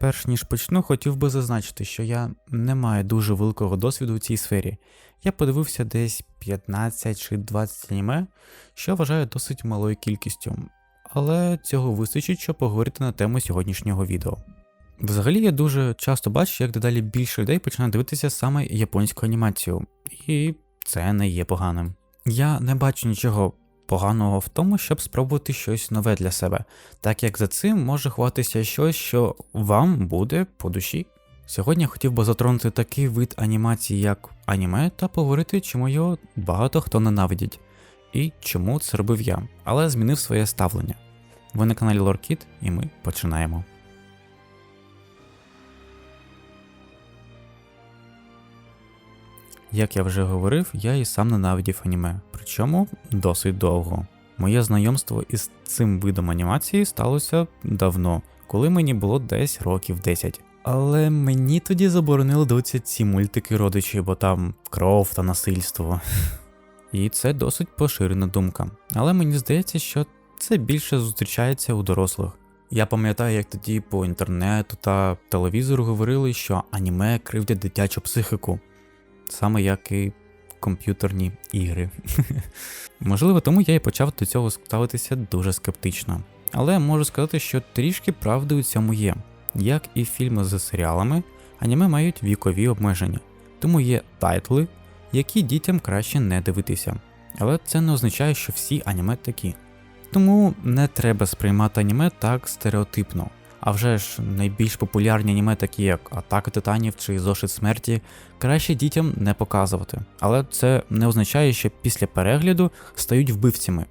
Перш ніж почну, хотів би зазначити, що я не маю дуже великого досвіду у цій сфері. Я подивився десь 15 чи 20 аніме, що вважаю досить малою кількістю, але цього вистачить, щоб поговорити на тему сьогоднішнього відео. Взагалі я дуже часто бачу, як дедалі більше людей починають дивитися саме японську анімацію, і це не є поганим. Я не бачу нічого поганого в тому, щоб спробувати щось нове для себе, так як за цим може ховатися щось, що вам буде по душі. Сьогодні я хотів би затронути такий вид анімації, як аніме, та поговорити, чому його багато хто ненавидить, і чому це робив я, але змінив своє ставлення. Ви на каналі Лоркіт, і ми починаємо. Як я вже говорив, я і сам ненавидів аніме, причому досить довго. Моє знайомство із цим видом анімації сталося давно, коли мені було десь років 10. Але мені тоді заборонили дивитися ці мультики родичі, бо там кров та насильство. І це досить поширена думка. Але мені здається, що це більше зустрічається у дорослих. Я пам'ятаю, як тоді по інтернету та телевізору говорили, що аніме кривдять дитячу психіку, саме як і комп'ютерні ігри. Можливо, тому я і почав до цього ставитися дуже скептично. Але можу сказати, що трішки правди у цьому є. Як і фільми з серіалами, аніме мають вікові обмеження, тому є тайтли, які дітям краще не дивитися. Але це не означає, що всі аніме такі. Тому не треба сприймати аніме так стереотипно. А вже ж найбільш популярні аніме, такі як Атака Титанів чи Зошит смерті, краще дітям не показувати. Але це не означає, що після перегляду стають вбивцями.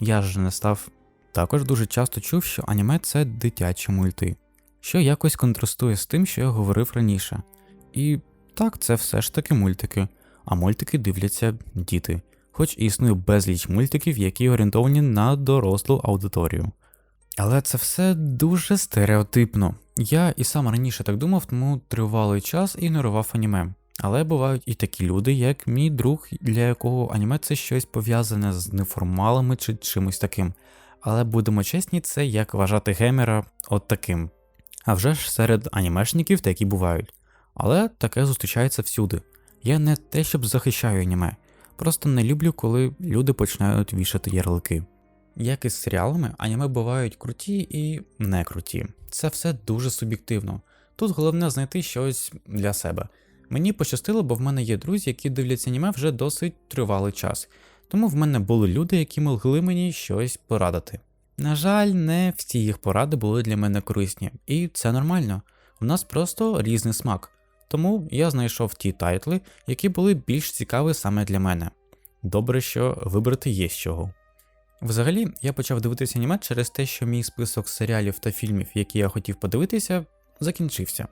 Я ж не став. Також дуже часто чув, що аніме це дитячі мульти, що якось контрастує з тим, що я говорив раніше. І так, це все ж таки мультики, а мультики дивляться діти, хоч і існує безліч мультиків, які орієнтовані на дорослу аудиторію. Але це все дуже стереотипно. Я і сам раніше так думав, тому тривалий час ігнорував аніме. Але бувають і такі люди, як мій друг, для якого аніме це щось пов'язане з неформалами чи чимось таким. Але будемо чесні, це як вважати геймера от таким. А вже ж серед анімешників такі бувають. Але таке зустрічається всюди. Я не те, щоб захищаю аніме, просто не люблю, коли люди починають вішати ярлики. Як і з серіалами, аніме бувають круті і не круті. Це все дуже суб'єктивно. Тут головне знайти щось для себе. Мені пощастило, бо в мене є друзі, які дивляться аніме вже досить тривалий час, тому в мене були люди, які могли мені щось порадити. На жаль, не всі їх поради були для мене корисні, і це нормально. У нас просто різний смак. Тому я знайшов ті тайтли, які були більш цікаві саме для мене. Добре, що вибрати є з чого. Взагалі, я почав дивитися аніме через те, що мій список серіалів та фільмів, які я хотів подивитися, закінчився.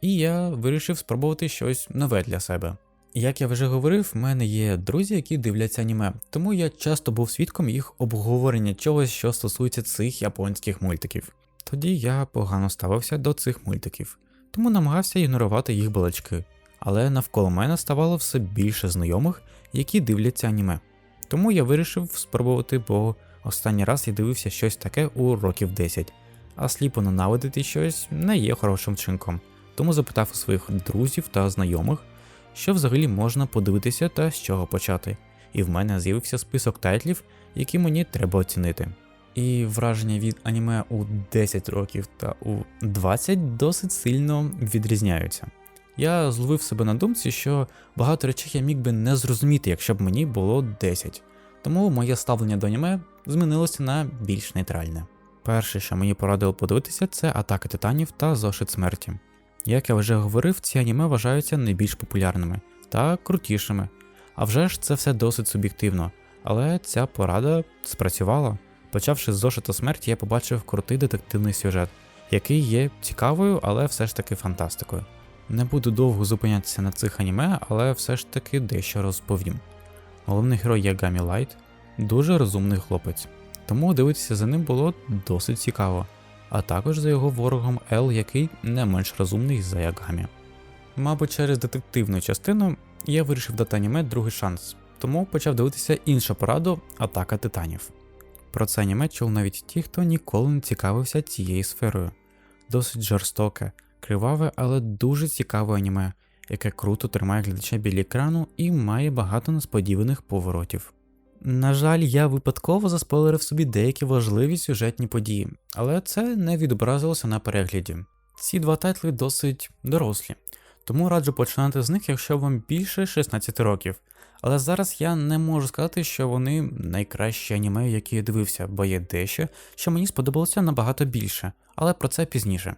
І я вирішив спробувати щось нове для себе. Як я вже говорив, в мене є друзі, які дивляться аніме, тому я часто був свідком їх обговорення чогось, що стосується цих японських мультиків. Тоді я погано ставився до цих мультиків, тому намагався ігнорувати їх балачки. Але навколо мене ставало все більше знайомих, які дивляться аніме. Тому я вирішив спробувати, бо останній раз я дивився щось таке у років 10, а сліпо ненавидити щось не є хорошим вчинком. Тому запитав у своїх друзів та знайомих, що взагалі можна подивитися та з чого почати. І в мене з'явився список тайтлів, які мені треба оцінити. І враження від аніме у 10 років та у 20 досить сильно відрізняються. Я зловив себе на думці, що багато речей я міг би не зрозуміти, якщо б мені було 10. Тому моє ставлення до аніме змінилося на більш нейтральне. Перше, що мені порадило подивитися, це атаки титанів та зошит смерті. Як я вже говорив, ці аніме вважаються найбільш популярними та крутішими. А вже ж це все досить суб'єктивно, але ця порада спрацювала. Почавши з зошита смерті, я побачив крутий детективний сюжет, який є цікавою, але все ж таки фантастикою. Не буду довго зупинятися на цих аніме, але все ж таки дещо розповім. Головний герой Ягамі Лайт дуже розумний хлопець, тому дивитися за ним було досить цікаво, а також за його ворогом Ел, який не менш розумний за Ягамі. Мабуть, через детективну частину я вирішив дати аніме другий шанс, тому почав дивитися іншу пораду Атака титанів. Про це аніме чув навіть ті, хто ніколи не цікавився цією сферою. досить жорстоке, криваве, але дуже цікаве аніме, яке круто тримає глядача біля екрану і має багато несподіваних поворотів. На жаль, я випадково заспойлерив собі деякі важливі сюжетні події, але це не відобразилося на перегляді. Ці два тайтли досить дорослі, тому раджу починати з них, якщо вам більше 16 років. Але зараз я не можу сказати, що вони найкращі аніме, які я дивився, бо є дещо, що мені сподобалося набагато більше, але про це пізніше.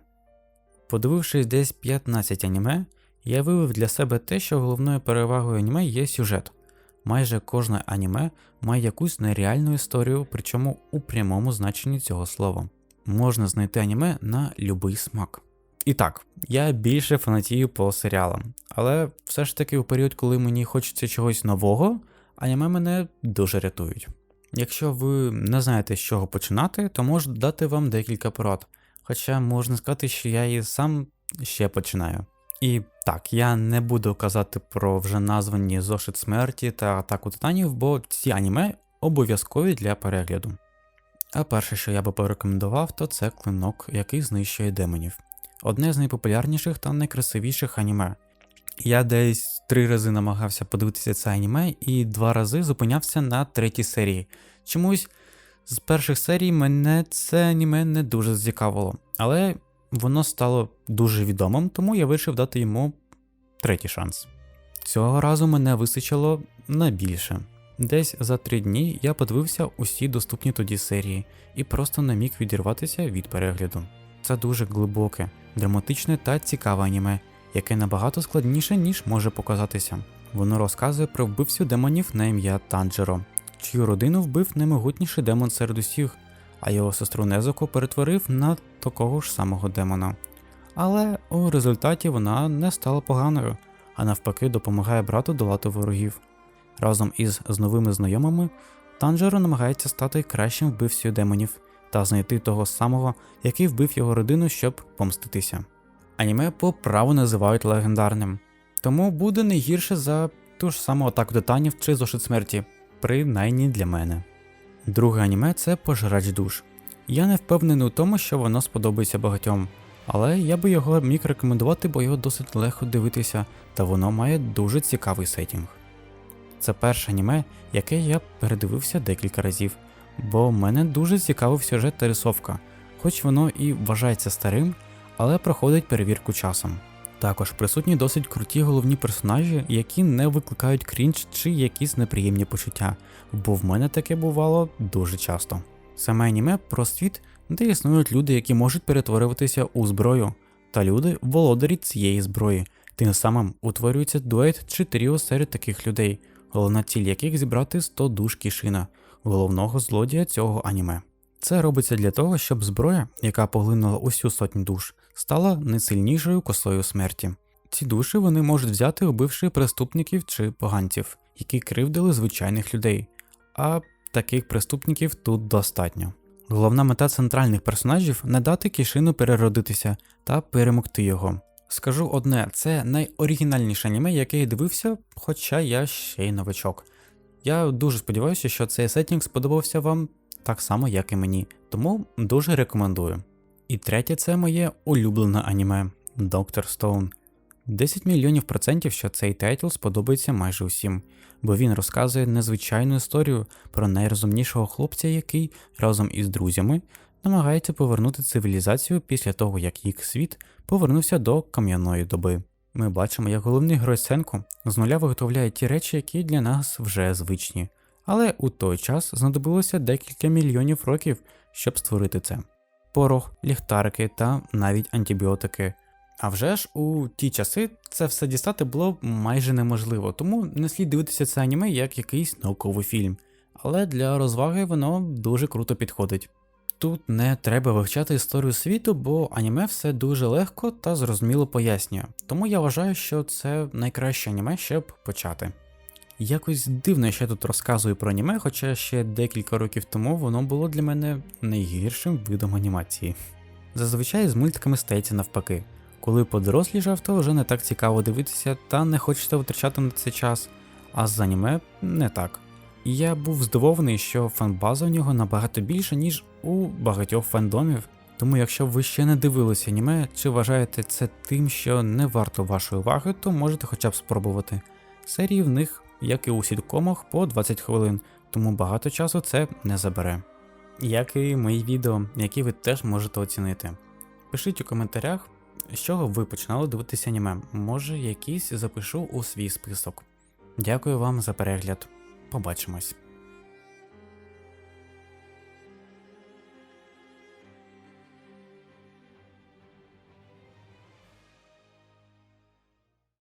Подивившись десь 15 аніме, я вивів для себе те, що головною перевагою аніме є сюжет. Майже кожне аніме має якусь нереальну історію, причому у прямому значенні цього слова. Можна знайти аніме на любий смак. І так, я більше фанатію по серіалам, але все ж таки у період, коли мені хочеться чогось нового, аніме мене дуже рятують. Якщо ви не знаєте, з чого починати, то можу дати вам декілька порад. Хоча можна сказати, що я і сам ще починаю. І так, я не буду казати про вже названі зошит смерті та атаку титанів, бо ці аніме обов'язкові для перегляду. А перше, що я би порекомендував, то це клинок, який знищує демонів. Одне з найпопулярніших та найкрасивіших аніме. Я десь три рази намагався подивитися це аніме і два рази зупинявся на третій серії. Чомусь з перших серій мене це аніме не дуже зацікавило, але воно стало дуже відомим, тому я вирішив дати йому третій шанс. Цього разу мене вистачило на більше. Десь за три дні я подивився усі доступні тоді серії і просто не міг відірватися від перегляду. Це дуже глибоке, драматичне та цікаве аніме, яке набагато складніше, ніж може показатися. Воно розказує про вбивцю демонів на ім'я Танджеро, чию родину вбив наймогутніший демон серед усіх, а його сестру Незоку перетворив на такого ж самого демона. Але у результаті вона не стала поганою, а навпаки допомагає брату долати ворогів. Разом із з новими знайомими Танджеро намагається стати кращим вбивцею демонів та знайти того самого, який вбив його родину, щоб помститися. Аніме по праву називають легендарним, тому буде не гірше за ту ж саму атаку титанів чи зошит смерті, принаймні для мене. Друге аніме це Пожирач душ. Я не впевнений у тому, що воно сподобається багатьом, але я би його міг рекомендувати, бо його досить легко дивитися, та воно має дуже цікавий сетінг. Це перше аніме, яке я передивився декілька разів, бо мене дуже цікавив сюжет та рисовка, хоч воно і вважається старим, але проходить перевірку часом. Також присутні досить круті головні персонажі, які не викликають крінж чи якісь неприємні почуття, бо в мене таке бувало дуже часто. Саме аніме про світ, де існують люди, які можуть перетворюватися у зброю, та люди володарі цієї зброї, тим самим утворюється дует чи тріо серед таких людей, головна ціль яких зібрати 100 душ кішина, головного злодія цього аніме. Це робиться для того, щоб зброя, яка поглинула усю сотню душ, стала найсильнішою косою смерті. Ці душі вони можуть взяти, убивши преступників чи поганців, які кривдили звичайних людей, а таких преступників тут достатньо. Головна мета центральних персонажів не дати кішину переродитися та перемогти його. Скажу одне, це найоригінальніше аніме, яке я дивився, хоча я ще й новачок. Я дуже сподіваюся, що цей сеттінг сподобався вам так само, як і мені, тому дуже рекомендую. І третє це моє улюблене аніме Доктор Стоун. 10 мільйонів процентів, що цей тайтл сподобається майже усім, бо він розказує незвичайну історію про найрозумнішого хлопця, який разом із друзями намагається повернути цивілізацію після того, як їх світ повернувся до кам'яної доби. Ми бачимо, як головний герой Сенко з нуля виготовляє ті речі, які для нас вже звичні. Але у той час знадобилося декілька мільйонів років, щоб створити це: порох, ліхтарики та навіть антибіотики. А вже ж у ті часи це все дістати було майже неможливо, тому не слід дивитися це аніме як якийсь науковий фільм. Але для розваги воно дуже круто підходить. Тут не треба вивчати історію світу, бо аніме все дуже легко та зрозуміло пояснює, тому я вважаю, що це найкраще аніме, щоб почати. Якось дивно, що я тут розказую про аніме, хоча ще декілька років тому воно було для мене найгіршим видом анімації. Зазвичай з мультиками стається навпаки. Коли подорослішав, то вже не так цікаво дивитися та не хочеться витрачати на це час, а з аніме не так. І я був здивований, що фанбаза у нього набагато більша, ніж у багатьох фандомів, Тому, якщо ви ще не дивилися аніме, чи вважаєте це тим, що не варто вашої уваги, то можете хоча б спробувати. Серії в них, як і у сіткомах, по 20 хвилин, тому багато часу це не забере. Як і мої відео, які ви теж можете оцінити. Пишіть у коментарях, з чого ви починали дивитися аніме. Може, якісь запишу у свій список. Дякую вам за перегляд. Побачимось.